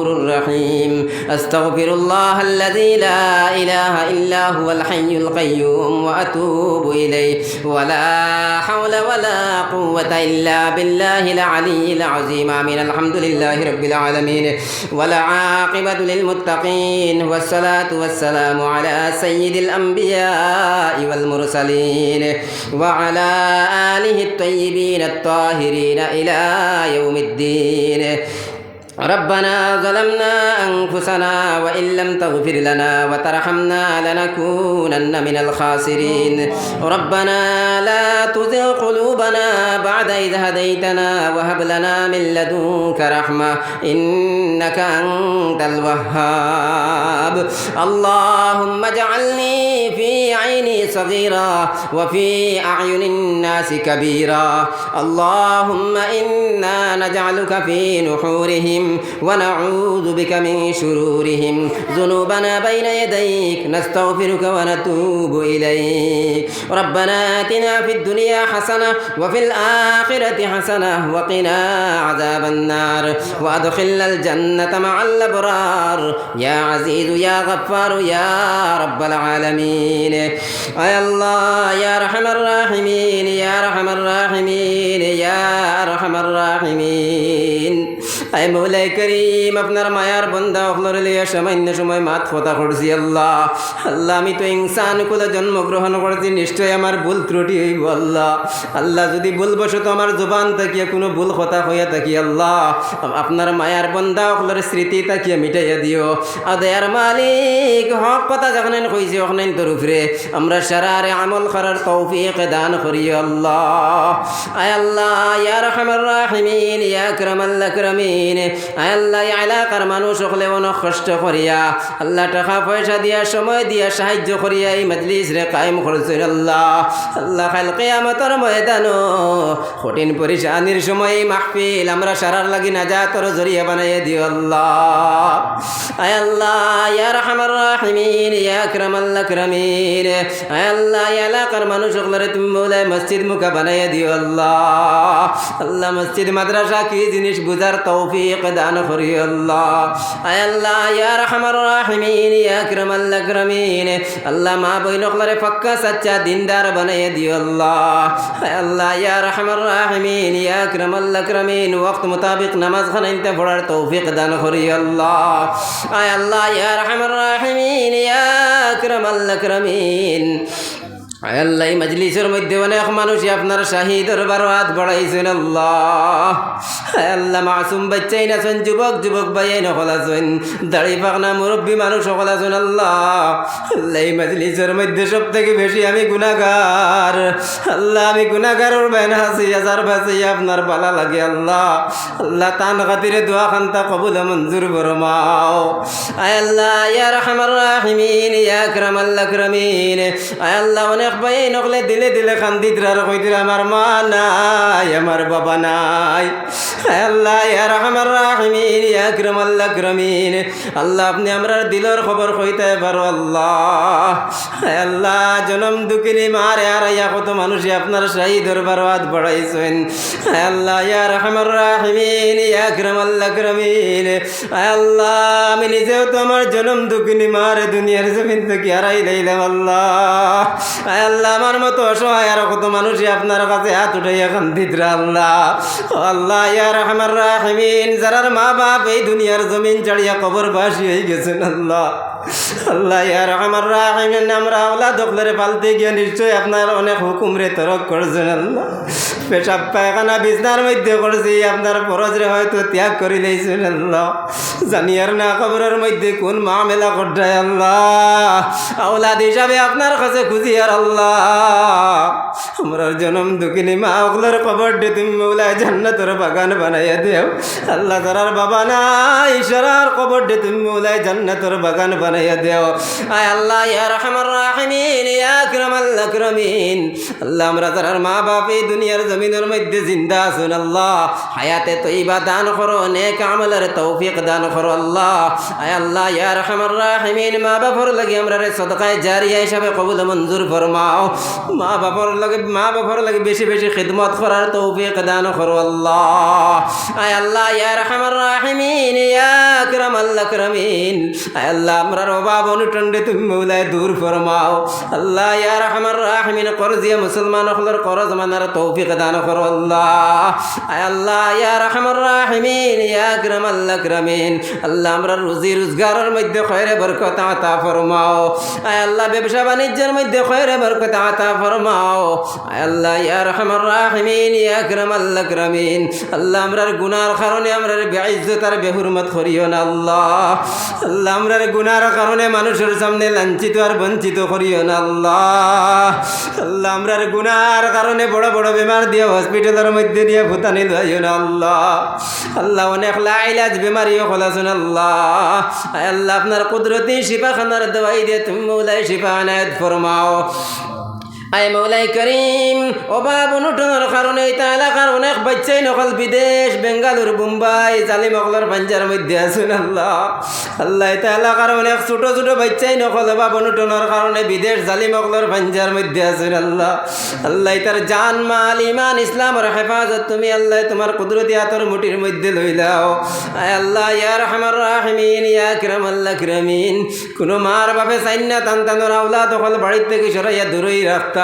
الغفور الرحيم. أستغفر الله الذي لا إله إلا هو الحي القيوم وأتوب إليه. ولا حول ولا قوة إلا بالله العلي العظيم. آمين. الحمد لله رب العالمين. والعاقبة للمتقين. والصلاة والسلام على سيد الأنبياء والمرسلين. وعلى آله الطيبين الطاهرين إلى يوم الدين. ربنا ظلمنا أنفسنا وإن لم تغفر لنا وترحمنا لنكونن من الخاسرين. ربنا لا تزغ قلوبنا بعد إذ هديتنا وهب لنا من لدنك رحمة إنك أنت الوهاب. اللهم اجعلني في عيني صغيرا وفي أعين الناس كبيرا اللهم إنا نجعلك في نحورهم ونعوذ بك من شرورهم. ذنوبنا بين يديك نستغفرك ونتوب إليك. ربنا آتنا في الدنيا حسنة وفي الآخرة حسنة وقنا عذاب النار. وأدخلنا الجنة مع الأبرار. يا عزيز يا غفار يا رب العالمين. يا الله يا أرحم الراحمين يا أرحم الراحمين يا أرحم الراحمين. I মৌলাই করিম, আপনার মায়ার বন্ধা অখলর লিয়া সামান্য সময় মাত কথা করছি আল্লাহ। আল্লাহ, আমি তো ইনসান কুলে জন্মগ্রহণ করেছি নিশ্চয় আমার ভুল ত্রুটি হইব আল্লাহ। আল্লাহ, যদি ভুল বসত আমার জবান তাকিয়া কোনো ভুল কথা হইয়া থাকি আল্লাহ, আপনার মায়ার বন্ধা অখলর স্মৃতি তাকিয়া মিটাইয়া দিও। আদায়ার মালিক, হক কথা যখন কইছে ওখানে তোর উপরে। আমরা সারারে আমল করার তৌফিক দান করি আল্লাহ। আয় আল্লাহ, ইয়া রহমান রাহিমিন, ইয়া আকরামাল আকরামিন। আল্লাহ এলাকার মানুষ হলে অনেক কষ্ট করিয়া আল্লাহ টাকা পয়সা দিয়া, সময় দিয়া সাহায্য করিয়া এই মজলিস রে কায়েম করছেন আল্লাহ। আল্লাহ খাল কেয়ামতর ময়দানো কঠিন পরিশানির সময় এই মাহফিল আমরা সারার লাগি না যা তোর জরিয়া বানাইয়া দিও আল্লাহ। আয় আল্লাহ, ইয়া রহমান রাহিমিন, ইয়া আকরামাল আকরামিন। আয় আল্লাহ এলাকার মানুষ হলে তুমি বলে মসজিদ মুখা বানাইয়া দিও আল্লাহ। আল্লাহ মসজিদ, মাদ্রাসা কি জিনিস বুঝার তৌফিক দান করি আল্লাহ আয় আল্লাহ ইয়া রহমান রাহিমিন ইয়া আকরামাল আকরামিন আল্লাহ মা বইন হলে পাক্কা সচ্চা দিনদার বানাইয়া দিও আল্লাহ আয় আল্লাহ ইয়া রহমান রাহিমিন ইয়া আকরামাল আকরামিন ওয়াক্ত মুতাবিক নামাজ খানাইতে পড়ার তৌফিক দান করি আল্লাহ আয় আল্লাহ ইয়া রহমান রাহিমিন ইয়া আকরামাল আকরামিন আয় আল্লাহ মজলিসের মধ্যে অনেক মানুষই আপনার শাহী দরবার হাত বাড়াইছেন, আল্লাহ। আল্লাহ, মাসুম বাচ্চাই নাছেন যুবক যুবক ভাইয়াই নকল আছেন, দাড়ি পাকনা মুরব্বী মানুষ সকল আছেন, আল্লাহ। আল্লাহ মজলিসের মধ্যে সব থেকে বেশি আমি গুনাগার আল্লাহ, আমি গুনাগারের বেন হাসি হাজার বাসি আপনার ভালো লাগে, আল্লাহ। আল্লাহ, তান খাতিরে দোয়া খান্তা কবুল মঞ্জুর ফরমাও। আয় আল্লাহ, ইয়া রহমান রাহিমিন, ইয়া আকরামাল আকরামিন। আয় আল্লাহ, অনেক ভাই, নকলে দিলে দিলে খান্দিত আর কইদির আমার মা নাই, আমার বাবা নাই। আল্লাহ রহমান আকরামিন। আল্লাহ, আপনি আমরা দিলর খবর কইতে পারো আল্লাহ। আল্লাহ, জনম আর ইয়া কত মানুষ আপনার দরবার হাত বাড়াইছেন। আল্লাহ রহমান আকরামিন। আল্লাহ, আমি নিজেও তো আমার জনম দুকিনি মারে দুনিয়ার জমিন থেকে হারাই লাইলাম আল্লাহ। আয় আল্লাহ, আমার মতো অসহায় আর কত মানুষই আপনার কাছে হাত উঠাইয়া কান্দিতরা আল্লাহ। আল্লাহ, ইয়া রহমান রাহিমিন, যারার মা বাপ এই দুনিয়ার জমিন চাড়িয়া কবর বাসি হয়ে গেছেন আল্লাহ। আল্লাহ, ইয়া রহমান রাহিমিন, আমরা আওলা দখলের পালতে গিয়ে নিশ্চয়ই আপনার অনেক হুকুম রে তরক করছেন আল্লাহ। পেশাব পায়খানা বিছনার মধ্যে করছি, আপনার ফরজরে হয়তো ত্যাগ করে দিয়েছেন আল্লাহ। জানি আর না খবরের মধ্যে কোন মা মেলা করটায় আল্লাহ। আওলাদ হিসাবে আপনার কাছে খুঁজি আর আল্লাহ আল্লাহ। আমরা জনম দুঃখিনী মা, ওগুলোর খবর দিয়ে তুমি মৌলায় জান্নাতের বাগান বানাইয়া দেও আল্লাহ তারার বাবা নাই ঈশ্বরার খবর দিয়ে তুমি মৌলায় জান্নাতের বাগান বানাইয়া দেও আয় আল্লাহ, ইয়া রহমান রাহিমিন, ইয়া আকরামাল আকরামিন। আল্লাহ, আমরা তারার মা বাপ এই দুনিয়ার জমিনের মধ্যে জিন্দা আছেন, আল্লাহ। হায়াতে তৈবা দান করো, নেক আমলের তৌফিক দান করো, আল্লাহ। আয় আল্লাহ, ইয়া রহমান রাহিমিন মা বাপর লাগে আমরা রে সদকায় জারিয়া হিসাবে কবুল মঞ্জুর ফরমাও। মা বাপর লাগে মা বাপর লাগে বেশি বেশি খিদমত করার তৌফিক দান করো আল্লাহ। আয় আল্লাহ, ইয়া রহমান রাহিমিন, ইয়া আকরাম আল্লাহ করমিন আল্লাহ আমরার অভাব অনুটন্ডে তুমি মৌলায় দূর ফরমাও। আল্লাহ, ইয়া রহমান রাহমিন, করজিয়া মুসলমান হলর করজ মানার তৌফিক দান করো আল্লাহ। আয় আল্লাহ, ইয়া রহমান রাহমিন, ইয়া আকরাম আল্লাহ করমিন আল্লাহ, আমরা রুজি রোজগারের মধ্যে খয়রে বরকত আতা ফরমাও। আয় আল্লাহ, ব্যবসা বাণিজ্যের মধ্যে খয়রে বরকত আতা ফরমাও। আয় আল্লাহ, ইয়া রহমান রাহমিন, ইয়া আকরাম আল্লাহ করমিন আল্লাহ, আমরার গুনার কারণে আমরার বেইজ্জত আর বেহুরমত করিও না, আল্লাহ। আল্লাহ, আমরার গুনার কারণে মানুষের সামনে লাঞ্ছিত আর বঞ্চিত করিও না, আল্লাহ। আল্লাহ, আমরার গুনার কারণে বড় বড় বেমার দিয়ে হসপিটালের মধ্যে নিয়ে ভূতানি লাইও না, আল্লাহ। আল্লাহ, অনেক লাইলাজ বেমারিও খোলাছুন আল্লাহ। আল্লাহ, আপনার কুদরতি শিফা খানার দওয়াই দিয়ে তুমি শিফা আনায়ত ফরমাও। আয় মৌলাই করিম অভাব অনুটনের কারণে এটা এলাকার অনেক বাচ্চাই নকল বিদেশ, বেঙ্গালুর, মুম্বাই, জালিম অকলার পাঞ্জার মধ্যে আছেন আল্লাহ। আল্লাহ এটা এলাকার অনেক ছোট ছোট বাচ্চাই নকল অভাব অনুটনের কারণে বিদেশ, জালিম অকলার পাঞ্জার মধ্যে আছেন আল্লাহ। আল্লাহ তার জান, মাল ইমান ইসলামের হেফাজত তুমি আল্লাহ তোমার কুদরতি আতর মুটির মধ্যে লইলাও আয় আল্লাহ ইয়ার হামার রাহমিন, ইয়া কিরাম আল্লাহ কিরামিন কোনো মার বাপে সাইন্না টান টানোর আওলা তখন বাড়ির থেকে সরাইয়া দূরেই রাখতা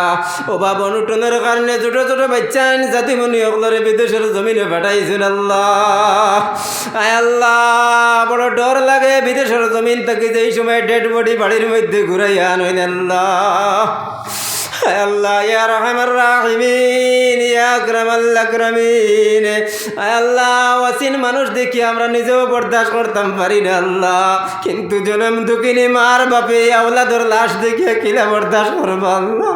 অভাব অনুটনের কারণে ছোট ছোট বাচ্চা জাতি মনি অকলরে বিদেশের জমিনে পাঠাইছেন আল্লাহ। আয় আল্লাহ, বড় ডর লাগে বিদেশের জমিন থেকে যেই সময় ডেড বডি বাড়ির মধ্যে ঘুরাইয়া আল্লাহ। আল্লাহ, ইয়া রহমান রাহিমিন, ইয়া আকরাম আল্লাহ আকরামিন আল্লাহ ওয়াসিন মানুষ দেখি আমরা নিজেও বরদাস্ত করতাম, পারি না আল্লাহ। কিন্তু জনম দুঃখিনী মার বাপে, আওলাদর লাশ দেখিয়ে কিলা বরদাস্ত করব আল্লাহ।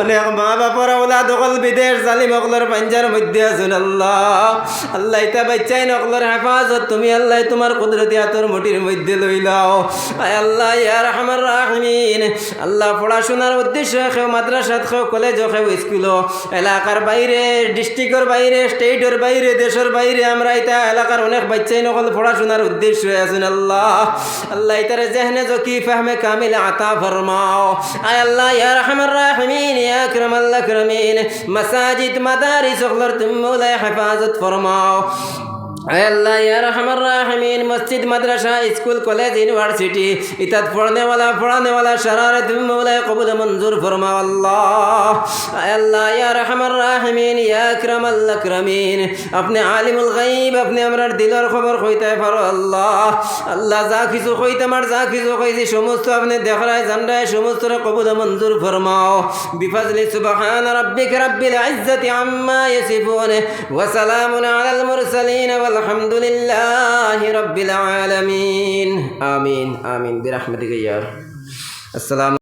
অনেক মা বাপর আওলাদ অকল বিদেশ, জালিম অকলর পাঞ্জার মধ্যে আছেন আল্লাহ। আল্লাহ, ইতা বাচ্চাই নকলর হেফাজত, তুমি আল্লাহ তোমার কুদরতি হাতর মুটির মধ্যে লইলাও। আল্লাহ, ইয়া রহমান রাহিমিন। আল্লাহ, পড়াশোনার উদ্দেশ্য মাদ্রাসাত কেউ কলেজ কেউ স্কুল এলাকার বাইরে, ডিস্ট্রিক্টের বাইরে, স্টেটের বাইরে, দেশের বাইরে আমরা এটা এলাকার অনেক বাচ্চাই নকল পড়াশোনার উদ্দেশ্য আছেন আল্লাহ। আল্লাহ ইতারে জেহনে জকি ফাহমে কামিল আতা ফরমাও। আয় আল্লাহ, ইয়া রহমান রাহিমিন, ইয়া আকরাম আল্লাহ আকরামিন। মাসাজিদ, মাদারিস, ওগুলোর তুমি হেফাজত ফরমাও। মসজিদ, মাদ্রাসা, স্কুল, কলেজ, ইউনিভার্সিটি ইত্যাদ পড়নেওয়ালা, পড়ানেওয়ালা সারারে কবুল মঞ্জুর ফরমা আল্লাহ। আপনি আলিমুল গাইব আপনি আমার দিলর খবর কইতে পারো আল্লাহ। আল্লাহ, যা কিছু কইতে আমার, যা কিছু কইছি সমস্ত আপনি দেখরায়, জানরায় সমস্ত কবুল মঞ্জুর ফরমাও। বিফাজলি, সুবহান রব্বিক রব্বিল ইজ্জতি আম্মা ইয়াসিফুন, ওয়া সালামুন আলাল মুরসালিন, ওয়াল আলহামদুলিল্লাহ রব্বিল আলামিন। আমিন আমিন বিরাহমাতিক ইয়ার আসসালাম